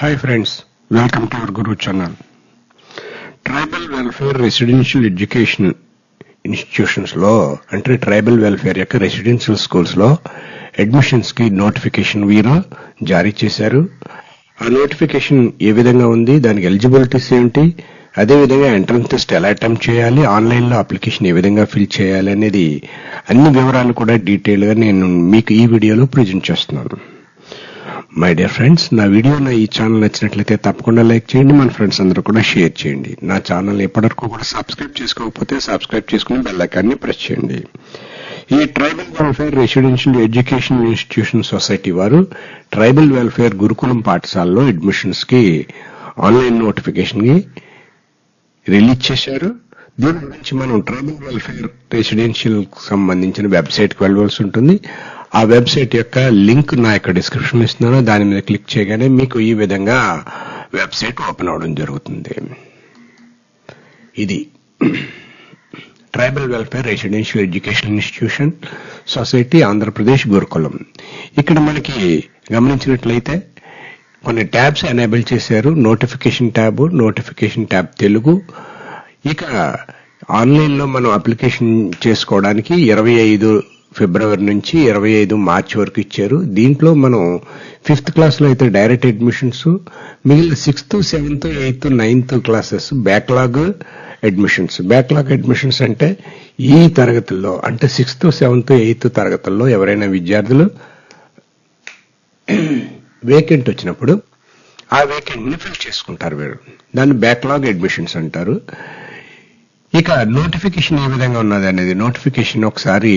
Hi friends welcome to our Guru channel tribal welfare residential education ఇన్స్టిట్యూషన్స్లో అంటే tribal welfare యొక్క residential స్కూల్స్లో అడ్మిషన్స్కి notification వీరా జారీ చేశారు. ఆ నోటిఫికేషన్ ఏ విధంగా ఉంది? దానికి ఎలిజిబిలిటీస్ ఏంటి? అదే విధంగా ఎంట్రన్స్ టెస్ట్ ఎలా అటెంప్ట్ చేయాలి? ఆన్లైన్లో అప్లికేషన్ ఏ విధంగా ఫిల్ చేయాలి అనేది అన్ని వివరాలు కూడా డీటెయిల్గా నేను మీకు ఈ వీడియోలో ప్రజెంట్ చేస్తున్నాను. మై డియర్ ఫ్రెండ్స్ నా వీడియో నా ఈ ఛానల్ నచ్చినట్లయితే తప్పకుండా లైక్ చేయండి మన ఫ్రెండ్స్ అందరూ కూడా షేర్ చేయండి. నా ఛానల్ ఎప్పటివరకు కూడా సబ్స్క్రైబ్ చేసుకోకపోతే సబ్స్క్రైబ్ చేసుకుని బెల్లకాన్ని ప్రెస్ చేయండి. ఈ tribal welfare residential education institution society వారు ట్రైబల్ వెల్ఫేర్ గురుకులం పాఠశాలలో అడ్మిషన్స్కి ఆన్లైన్ నోటిఫికేషన్కి రిలీజ్ చేశారు. దీని గురించి మనం ట్రైబల్ వెల్ఫేర్ రెసిడెన్షియల్ సంబంధించిన వెబ్సైట్కి వెళ్ళవలసి ఉంటుంది. ఆ వెబ్సైట్ యొక్క లింక్ నా యొక్క డిస్క్రిప్షన్ ఇస్తున్నాను. దాని మీద క్లిక్ చేయగానే మీకు ఈ విధంగా వెబ్సైట్ ఓపెన్ అవడం జరుగుతుంది. ఇది tribal welfare residential education institution society Andhra Pradesh గురుకులం. ఇక్కడ మనకి గమనించినట్లయితే కొన్ని ట్యాబ్స్ ఎనేబుల్ చేశారు. Notification tab notification tab Telugu. ఇక ఆన్లైన్లో మనం అప్లికేషన్ చేసుకోవడానికి ఇరవై ఐదు ఫిబ్రవరి నుంచి ఇరవై ఐదు మార్చి వరకు ఇచ్చారు. దీంట్లో మనం ఫిఫ్త్ క్లాస్లో అయితే డైరెక్ట్ అడ్మిషన్స్ మిగిలిన sixth seventh eighth ninth classes backlog admissions. Backlog admissions అంటే ఈ తరగతుల్లో అంటే సిక్స్త్ సెవెంత్ ఎయిత్ తరగతుల్లో ఎవరైనా విద్యార్థులు వేకెంట్ వచ్చినప్పుడు ఆ వేకెంట్ని ఫిల్ చేసుకుంటారు వీరు దాన్ని బ్యాక్లాగ్ అడ్మిషన్స్ అంటారు. ఇక నోటిఫికేషన్ ఏ విధంగా ఉన్నది అనేది నోటిఫికేషన్ ఒకసారి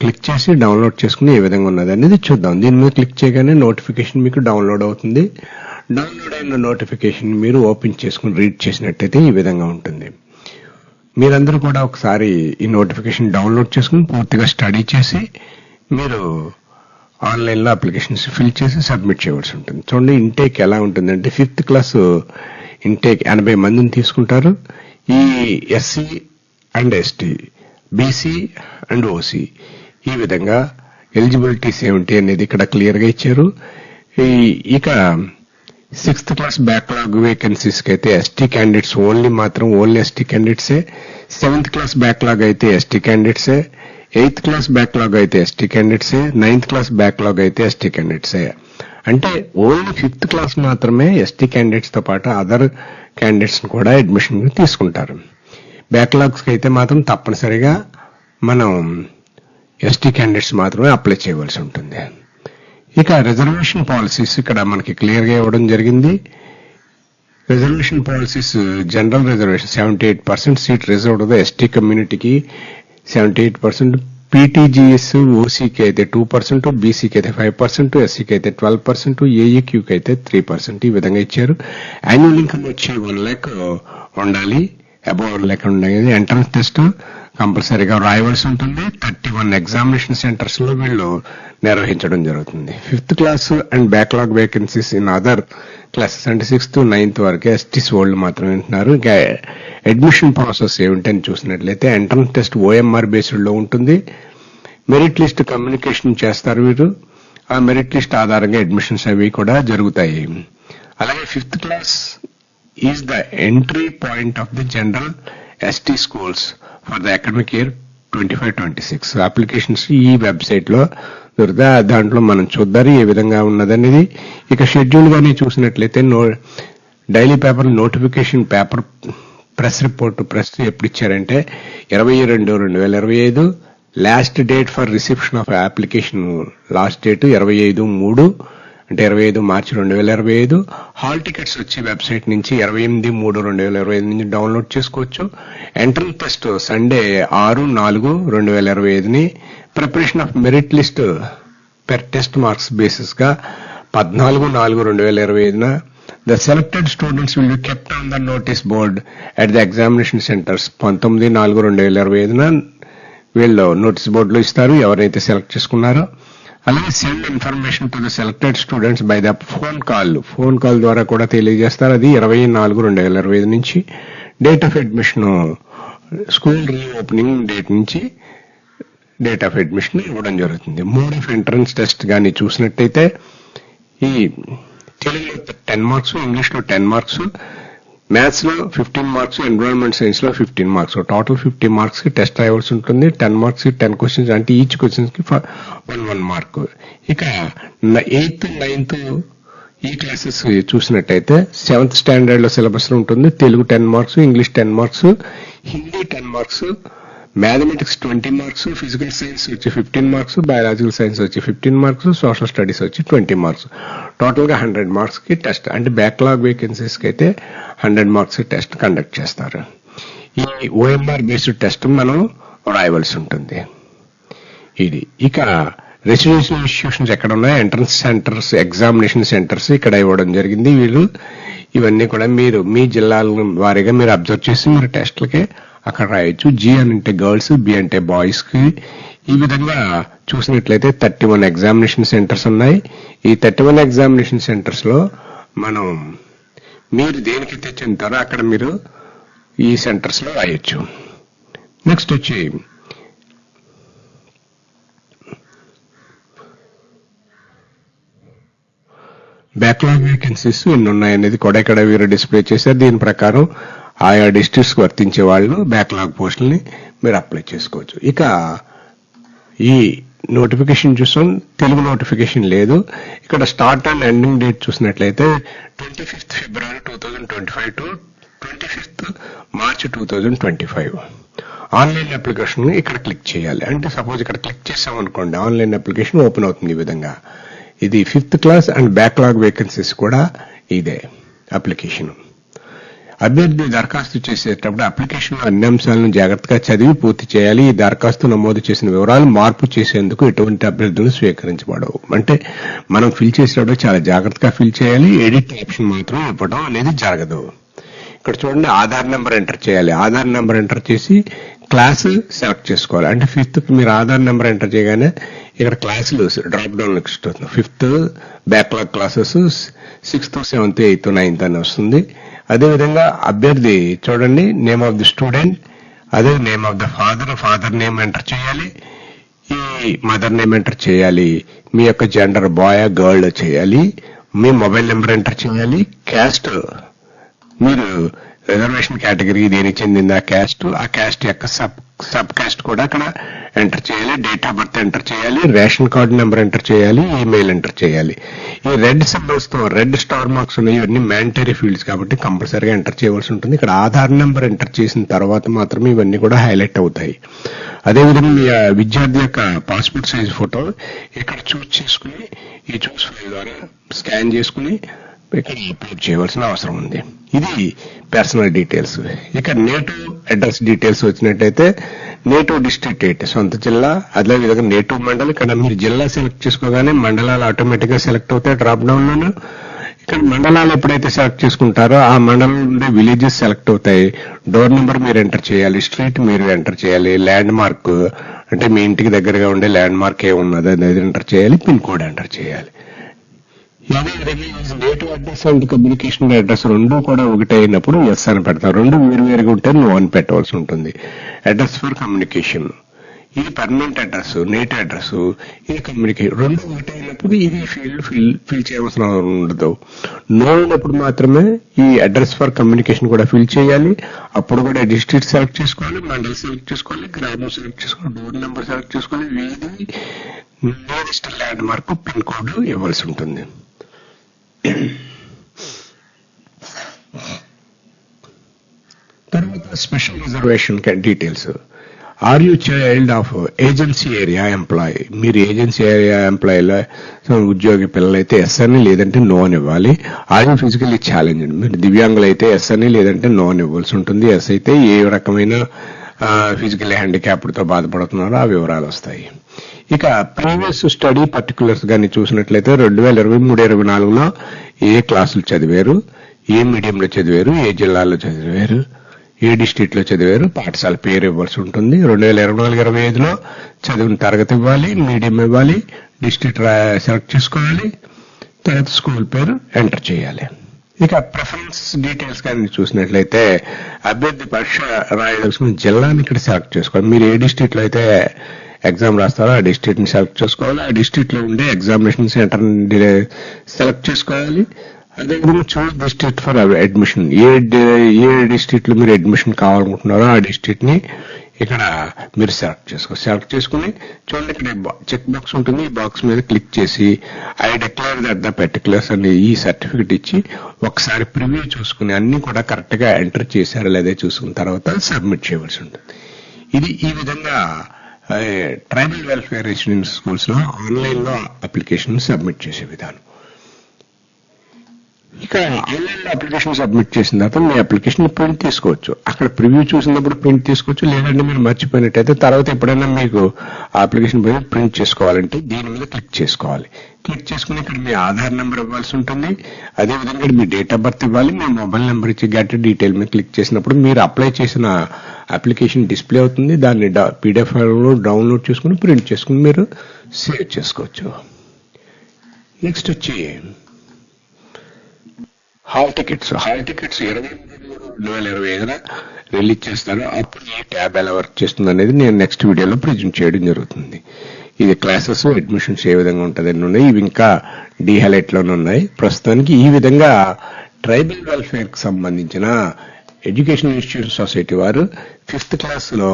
క్లిక్ చేసి డౌన్లోడ్ చేసుకుని ఏ విధంగా ఉన్నది అనేది చూద్దాం. దీని మీద క్లిక్ చేయగానే నోటిఫికేషన్ మీకు డౌన్లోడ్ అవుతుంది. డౌన్లోడ్ అయిన నోటిఫికేషన్ మీరు ఓపెన్ చేసుకుని రీడ్ చేసినట్టయితే ఈ విధంగా ఉంటుంది. మీరందరూ కూడా ఒకసారి ఈ నోటిఫికేషన్ డౌన్లోడ్ చేసుకుని పూర్తిగా స్టడీ చేసి మీరు ఆన్లైన్లో అప్లికేషన్స్ ఫిల్ చేసి సబ్మిట్ చేయవలసి ఉంటుంది. చూడండి ఇంటేక్ ఎలా ఉంటుందంటే ఫిఫ్త్ క్లాస్ ఇంటేక్ ఎనభై మందిని తీసుకుంటారు. ఈ SC and ST BC and OC ఈ విధంగా ఎలిజిబిలిటీస్ ఏమిటి అనేది ఇక్కడ క్లియర్గా ఇచ్చారు. ఈ- ఇక సిక్స్త్ క్లాస్ బ్యాక్లాగ్ వేకెన్సీస్కి అయితే ఎస్టీ క్యాండిడేట్స్ ఓన్లీ మాత్రం ఓన్లీ ఎస్టీ క్యాండిడేట్సే సెవెంత్ క్లాస్ బ్యాక్లాగ్ అయితే ఎస్టీ క్యాండిడేట్సే ఎయిత్ క్లాస్ బ్యాక్లాగ్ అయితే ఎస్టీ క్యాండిడేట్సే నైన్త్ క్లాస్ బ్యాక్లాగ్ అయితే ఎస్టీ క్యాండిడేట్సే అంటే ఓన్లీ ఫిఫ్త్ క్లాస్ మాత్రమే ఎస్టీ క్యాండిడేట్స్తో పాటు అదర్ క్యాండిడేట్స్ కూడా అడ్మిషన్ తీసుకుంటారు. బ్యాక్లాగ్స్కి అయితే మాత్రం తప్పనిసరిగా మనం ఎస్టీ క్యాండిడేట్స్ మాత్రమే అప్లై చేయవలసి ఉంటుంది. ఇక రిజర్వేషన్ పాలసీస్ ఇక్కడ మనకి క్లియర్గా ఇవ్వడం జరిగింది. Reservation policies general reservation seventy eight percent seat reserved ST కమ్యూనిటీకి సెవెంటీ ఎయిట్ పర్సెంట్ పీటీజీఎస్ ఓసీకి అయితే టూ పర్సెంట్ బీసీకి అయితే ఫైవ్ పర్సెంట్ ఎస్సీకి అయితే ట్వెల్వ్ పర్సెంట్ ఏఈక్యూకి అయితే త్రీ పర్సెంట్ ఈ విధంగా ఇచ్చారు. యాన్యువల్ ఇన్కమ్ వచ్చి వన్ ల్యాక్ uh, ఉండాలి. అబౌవ్ వన్ ల్యాక్ ఉండాలి ఎంట్రన్స్ టెస్ట్ కంపల్సరీగా రాయవలసి ఉంటుంది. థర్టీ వన్ ఎగ్జామినేషన్ సెంటర్స్లో వీళ్ళు నిర్వహించడం జరుగుతుంది. Fifth class and backlog vacancies in other classes అంటే సిక్స్త్ నైన్త్ వరకు ఎస్టీస్ వాళ్ళు మాత్రమే ఉంటున్నారు ఇంకా అడ్మిషన్ ప్రాసెస్ ఏమిటని చూసినట్లయితే ఎంట్రన్స్ టెస్ట్ ఓఎంఆర్ బేస్డ్లో ఉంటుంది. మెరిట్ లిస్ట్ కమ్యూనికేషన్ చేస్తారు వీరు. ఆ మెరిట్ లిస్ట్ ఆధారంగా అడ్మిషన్స్ అవి కూడా జరుగుతాయి. అలాగే fifth class is the entry point of the general ST schools for the academic year twenty five twenty six. Applications ఈ వెబ్సైట్లో లో దాంట్లో మనం చూద్దాం ఏ విధంగా ఉన్నదనేది ఇక షెడ్యూల్ గానీ చూసినట్లయితే no daily paper notification paper press report press ఎప్పుడు ఇచ్చారంటే ఇరవై రెండు రెండు వేల ఇరవై ఐదు last date for reception of application last date ఇరవై ఐదు మూడు అంటే ఇరవై ఐదు మార్చి రెండు వేల ఇరవై ఐదు హాల్ టికెట్స్ వచ్చి వెబ్సైట్ నుంచి ఇరవై ఎనిమిది మూడు రెండు వేల ఇరవై ఐదు నుంచి డౌన్లోడ్ చేసుకోవచ్చు. ఎంట్రన్స్ టెస్ట్ సండే ఆరు నాలుగు రెండు వేల ఇరవై ఐదుని preparation of merit list per test marks బేసిస్గా పద్నాలుగు నాలుగు రెండు వేల ఇరవై ఐదున the selected students will be kept on the notice board at the examination centres పంతొమ్మిది నాలుగు రెండు వేల ఇరవై ఐదున వీళ్ళు నోటీస్ బోర్డులో ఇస్తారు ఎవరైతే సెలెక్ట్ చేసుకున్నారో. అలాగే send information to the selected students by the phone call phone call ద్వారా కూడా తెలియజేస్తారు. అది ఇరవై నాలుగు రెండు వేల ఇరవై ఐదు నుంచి. Date of admission school reopening date నుంచి డేట్ ఆఫ్ అడ్మిషన్ ఇవ్వడం జరుగుతుంది. మోడ్ ఆఫ్ ఎంట్రన్స్ టెస్ట్ కానీ చూసినట్టయితే ఈ తెలుగులో టెన్ మార్క్స్ ఇంగ్లీష్లో టెన్ మార్క్స్ మ్యాథ్స్లో ఫిఫ్టీన్ మార్క్స్ ఎన్విరాన్మెంట్ సైన్స్లో ఫిఫ్టీన్ మార్క్స్. టోటల్ ఫిఫ్టీ మార్క్స్కి టెస్ట్ రాయవలసి ఉంటుంది. టెన్ మార్క్స్ టెన్ క్వశ్చన్స్ అంటే ఈచ్ క్వశ్చన్స్కి వన్ వన్ మార్క్. ఇక ఎయిత్ నైన్త్ ఈ క్లాసెస్ చూసినట్టయితే సెవెంత్ స్టాండర్డ్లో సిలబస్లో ఉంటుంది. Telugu ten marks English ten marks Hindi ten marks mathematics twenty marks physical science వచ్చి ఫిఫ్టీన్ మార్క్స్ బయాలజికల్ సైన్స్ వచ్చి ఫిఫ్టీన్ మార్క్స్ సోషల్ స్టడీస్ వచ్చి ట్వంటీ మార్క్స్ టోటల్గా హండ్రెడ్ మార్క్స్కి టెస్ట్ అంటే బ్యాక్లాగ్ వేకెన్సీస్కి అయితే హండ్రెడ్ మార్క్స్ టెస్ట్ కండక్ట్ చేస్తారు. ఈ ఓఎంఆర్ బేస్డ్ టెస్ట్ మనం రాయవలసి ఉంటుంది. ఇది. ఇక రెసిడెన్షియల్ ఇన్స్టిట్యూషన్స్ ఎక్కడ ఉన్నాయి? ఎంట్రన్స్ సెంటర్స్ ఎగ్జామినేషన్ సెంటర్స్ ఇక్కడ ఇవ్వడం జరిగింది. వీళ్ళు ఇవన్నీ కూడా మీరు మీ జిల్లాల వారీగా మీరు అబ్జర్వ్ చేసి మీరు టెస్ట్లకి అక్కడ రాయొచ్చు. జి అని అంటే గర్ల్స్ బి అంటే బాయ్స్కి. ఈ విధంగా చూసినట్లయితే థర్టీ వన్ ఎగ్జామినేషన్ సెంటర్స్ ఉన్నాయి. ఈ థర్టీ వన్ ఎగ్జామినేషన్ సెంటర్స్లో మనం మీరు దేనికి తెచ్చుంటారో అక్కడ మీరు ఈ సెంటర్స్లో రాయొచ్చు. నెక్స్ట్ వచ్చి బ్యాక్లాగ్ వేకెన్సీస్ ఎన్ని ఉన్నాయనేది కూడా ఇక్కడ వీరు డిస్ప్లే చేశారు. దీని ప్రకారం ఆయా డిస్ట్రిక్ట్స్ వర్తించే వాళ్ళు బ్యాక్లాగ్ పోస్టుల్ని మీరు అప్లై చేసుకోవచ్చు. ఇక ఈ నోటిఫికేషన్ చూసాం తెలుగు నోటిఫికేషన్ లేదు. ఇక్కడ స్టార్ట్ అండ్ ఎండింగ్ డేట్ చూసినట్లయితే twenty fifth February two thousand twenty five to twenty fifth March two thousand twenty five. Online application ఇక్కడ క్లిక్ చేయాలి. అంటే సపోజ్ ఇక్కడ క్లిక్ చేసాం అనుకోండి ఆన్లైన్ అప్లికేషన్ ఓపెన్ అవుతుంది ఈ విధంగా. ఇది fifth class and backlog vacancies కూడా ఇదే అప్లికేషన్. అభ్యర్థి దరఖాస్తు చేసేటప్పుడు అప్లికేషన్ అన్ని అంశాలను జాగ్రత్తగా చదివి పూర్తి చేయాలి. ఈ దరఖాస్తు నమోదు చేసిన వివరాలు మార్పు చేసేందుకు ఎటువంటి అభ్యర్థులు స్వీకరించబడవు. అంటే మనం ఫిల్ చేసేటప్పుడు చాలా జాగ్రత్తగా ఫిల్ చేయాలి. ఎడిట్ ఆప్షన్ మాత్రం ఇవ్వడం అనేది జరగదు. ఇక్కడ చూడండి ఆధార్ నెంబర్ ఎంటర్ చేయాలి. ఆధార్ నెంబర్ ఎంటర్ చేసి క్లాస్ సెలెక్ట్ చేసుకోవాలి. అంటే ఫిఫ్త్ మీరు ఆధార్ నెంబర్ ఎంటర్ చేయగానే ఇక్కడ క్లాసులు డ్రాప్ డౌన్ నెక్స్ట్ వస్తుంది fifth backlog classes sixth seventh eighth ninth అని వస్తుంది. అదేవిధంగా అభ్యర్థి చూడండి నేమ్ ఆఫ్ ది స్టూడెంట్ అదే name of the father father name enter చేయాలి. ఈ మదర్ నేమ్ ఎంటర్ చేయాలి. మీ యొక్క జెండర్ బాయ్ గర్ల్ చేయాలి. మీ మొబైల్ నెంబర్ ఎంటర్ చేయాలి. క్యాస్ట్ మీరు రిజర్వేషన్ కేటగిరీ దేనికి చెందింది? ఆ క్యాస్ట్ ఆ క్యాస్ట్ యొక్క సబ్ సబ్ కాస్ట్ కూడా అక్కడ ఎంటర్ చేయాలి. డేట్ ఆఫ్ బర్త్ ఎంటర్ చేయాలి. రేషన్ కార్డు నెంబర్ ఎంటర్ చేయాలి. ఈమెయిల్ ఎంటర్ చేయాలి. ఈ రెడ్ సింబల్స్తో రెడ్ స్టార్ మార్క్స్ ఉన్నాయి. ఇవన్నీ మ్యాండటరీ ఫీల్డ్స్ కాబట్టి కంపల్సరీగా ఎంటర్ చేయవలసి ఉంటుంది. ఇక్కడ ఆధార్ నెంబర్ ఎంటర్ చేసిన తర్వాత మాత్రమే ఇవన్నీ కూడా హైలైట్ అవుతాయి. అదేవిధంగా మీ విద్యార్థి యొక్క పాస్పోర్ట్ సైజ్ ఫోటో ఇక్కడ చూస్ చేసుకుని ఈ చూస్ ఫైల్ ద్వారా స్కాన్ చేసుకుని ఇక్కడ అప్లోడ్ చేయవలసిన అవసరం ఉంది. ఇది పర్సనల్ డీటెయిల్స్ ఇక నేటివ్ అడ్రస్ డీటెయిల్స్ వచ్చినట్టయితే నేటివ్ డిస్ట్రిక్ట్ ఎయిట్ సొంత జిల్లా అదే విధంగా నేటివ్ మండలం. ఇక్కడ మీరు జిల్లా సెలెక్ట్ చేసుకోగానే మండలాలు ఆటోమేటిక్గా సెలెక్ట్ అవుతాయి డ్రాప్ డౌన్ లోను. ఇక్కడ మండలాలు ఎప్పుడైతే సెలెక్ట్ చేసుకుంటారో ఆ మండలం నుండి విలేజెస్ సెలెక్ట్ అవుతాయి. డోర్ నెంబర్ మీరు ఎంటర్ చేయాలి స్ట్రీట్ మీరు ఎంటర్ చేయాలి ల్యాండ్ మార్క్ అంటే మీ ఇంటికి దగ్గరగా ఉండే ల్యాండ్ మార్క్ ఏమున్నది అనేది ఎంటర్ చేయాలి పిన్ కోడ్ ఎంటర్ చేయాలి. Native address and communication address రెండు కూడా ఒకటే అయినప్పుడు ఎస్ అని పెడతాం రెండు వేరు వేరుగా ఉంటే నో అని పెట్టవలసి ఉంటుంది. అడ్రస్ ఫర్ కమ్యూనికేషన్ ఇది పర్మనెంట్ అడ్రస్ నేట్ అడ్రస్ ఇది కమ్యూనికేషన్ రెండు ఒకటే అయినప్పుడు ఇది ఫీల్డ్ ఫిల్ ఫిల్ చేయవలసిన ఉండదు. నో అయినప్పుడు మాత్రమే ఈ అడ్రస్ ఫర్ కమ్యూనికేషన్ కూడా ఫిల్ చేయాలి. అప్పుడు కూడా డిస్ట్రిక్ట్ సెలెక్ట్ చేసుకోవాలి మండల్ సెలెక్ట్ చేసుకోవాలి గ్రామం సెలెక్ట్ చేసుకోవాలి డోర్ నెంబర్ సెలెక్ట్ చేసుకోవాలి. వీధి nearest landmark pin code ఇవ్వాల్సి ఉంటుంది. తర్వాత special reservation details are you child of agency area employ మీరు ఏజెన్సీ ఏరియా ఎంప్లాయీలో ఉద్యోగి పిల్లలైతే ఎస్ అని లేదంటే నో అని ఇవ్వాలి. ఆర్ యూ ఫిజికల్లీ ఛాలెంజ్ మీరు దివ్యాంగులు అయితే ఎస్ అని లేదంటే నో అని ఇవ్వాల్సి ఉంటుంది. ఎస్ అయితే ఏ రకమైన ఫిజికల్ హ్యాండిక్యాప్డ్తో బాధపడుతున్నారో ఆ వివరాలు వస్తాయి. ఇక ప్రీవియస్ స్టడీ పర్టికులర్స్ కానీ చూసినట్లయితే రెండు వేల ఇరవై మూడు ఇరవై నాలుగులో ఏ క్లాసులు చదివారు? ఏ మీడియంలో చదివారు? ఏ జిల్లాలో చదివారు? ఏ డిస్ట్రిక్ట్లో చదివారు? పాఠశాల పేరు ఇవ్వాల్సి ఉంటుంది. రెండు వేల ఇరవై నాలుగు ఇరవై ఐదులో చదివిన తరగతి ఇవ్వాలి మీడియం ఇవ్వాలి డిస్టిక్ సెలెక్ట్ చేసుకోవాలి తర్వాత స్కూల్ పేరు ఎంటర్ చేయాలి. ఇక ప్రిఫరెన్స్ డీటెయిల్స్ కానీ చూసినట్లయితే అభ్యర్థి పరీక్ష రాయవలసిన జిల్లాని ఇక్కడ సెలెక్ట్ చేసుకోవాలి. మీరు ఏ డిస్ట్రిక్ట్లో అయితే ఎగ్జామ్ రాస్తారో? ఆ డిస్ట్రిక్ట్ని సెలెక్ట్ చేసుకోవాలి? ఆ డిస్ట్రిక్ట్లో ఉండే ఎగ్జామినేషన్ సెంటర్ సెలెక్ట్ చేసుకోవాలి. అదేవిధంగా చూస్ డిస్ట్రిక్ట్ ఫర్ అడ్మిషన్. ఏ ఏ డిస్ట్రిక్ట్లో మీరు అడ్మిషన్ కావాలనుకుంటున్నారో ఆ డిస్ట్రిక్ట్ని ఇక్కడ మీరు సెలెక్ట్ చేసుకో సెలెక్ట్ చేసుకుని చూడండి ఇక్కడ చెక్ బాక్స్ ఉంటుంది. ఈ బాక్స్ మీద క్లిక్ చేసి I declare that the particulars అని ఈ సర్టిఫికెట్ ఇచ్చి ఒకసారి ప్రివ్యూ చూసుకుని అన్ని కూడా కరెక్ట్గా ఎంటర్ చేశారో లేదా చూసుకున్న తర్వాత సబ్మిట్ చేయవలసి ఉంటుంది. ఇది ఈ విధంగా ట్రైబల్ వెల్ఫేర్ రెసిడెన్స్ స్కూల్స్లో అప్లికేషన్ సబ్మిట్ చేసే విధానం. ఇక ఆన్లైన్లో అప్లికేషన్ సబ్మిట్ చేసిన తర్వాత మీ అప్లికేషన్ ప్రింట్ తీసుకోవచ్చు. అక్కడ ప్రివ్యూ చూసినప్పుడు ప్రింట్ తీసుకోవచ్చు. లేదంటే మీరు మర్చిపోయినట్టయితే తర్వాత ఎప్పుడైనా మీకు ఆ అప్లికేషన్ పైన ప్రింట్ చేసుకోవాలంటే దీని మీద క్లిక్ చేసుకోవాలి. క్లిక్ చేసుకుని ఇక్కడ మీ ఆధార్ నెంబర్ ఇవ్వాల్సి ఉంటుంది. అదేవిధంగా ఇక్కడ మీ డేట్ ఆఫ్ బర్త్ ఇవ్వాలి. మీ మొబైల్ నెంబర్ ఇచ్చి గట్టి డీటెయిల్ మీద క్లిక్ చేసినప్పుడు మీరు అప్లై చేసిన అప్లికేషన్ డిస్ప్లే అవుతుంది. దాన్ని పీడిఎఫ్లో డౌన్లోడ్ చేసుకుని ప్రింట్ చేసుకుని మీరు సేవ్ చేసుకోవచ్చు. నెక్స్ట్ వచ్చి హాల్ టికెట్స్ హాల్ టికెట్స్ ఇరవై రెండు వేల ఇరవై ఐదున రిలీజ్ చేస్తారు. అప్పుడు ఈ ట్యాబ్ ఎలా వర్క్ చేస్తుంది అనేది నేను నెక్స్ట్ వీడియోలో ప్రజెంట్ చేయడం జరుగుతుంది. ఇది క్లాసెస్ అడ్మిషన్స్ ఏ విధంగా ఉంటుంది ఉన్నాయి. ఇవి ఇంకా డీహైలైట్లోనే ఉన్నాయి. ప్రస్తుతానికి ఈ విధంగా ట్రైబల్ వెల్ఫేర్కి సంబంధించిన ఎడ్యుకేషన్ ఇన్స్టిట్యూట్ సొసైటీ వారు ఫిఫ్త్ క్లాస్లో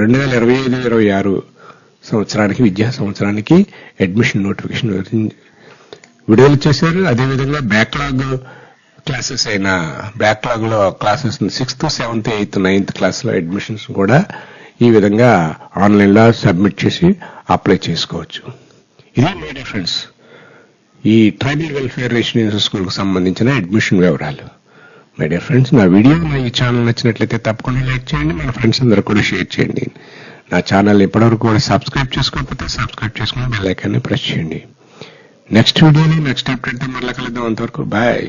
రెండు వేల ఇరవై ఐదు ఇరవై ఆరు సంవత్సరానికి విద్యా సంవత్సరానికి అడ్మిషన్ నోటిఫికేషన్ విడుదల చేశారు. అదేవిధంగా బ్యాక్లాగ్ క్లాసెస్ అయిన బ్యాక్లాగ్లో classes sixth seventh eighth ninth క్లాస్లో అడ్మిషన్స్ కూడా ఈ విధంగా ఆన్లైన్లో సబ్మిట్ చేసి అప్లై చేసుకోవచ్చు. ఇది మీ డిఫరెన్స్. ఈ ట్రైబల్ వెల్ఫేర్ రెసిడెన్షియల్ స్కూల్కు సంబంధించిన అడ్మిషన్ వివరాలు. మై డియర్ ఫ్రెండ్స్ నా వీడియో నా ఈ ఛానల్ నచ్చినట్లయితే తప్పకుండా లైక్ చేయండి మన ఫ్రెండ్స్ అందరూ కూడా షేర్ చేయండి. నా ఛానల్ ఇప్పటివరకు కూడా సబ్స్క్రైబ్ చేసుకోకపోతే సబ్స్క్రైబ్ చేసుకుని బెల్ ఐకాన్ని ప్రెస్ చేయండి. నెక్స్ట్ వీడియోని నెక్స్ట్ అప్డేట్ మళ్ళీ కలుద్దాం అంతవరకు. బాయ్.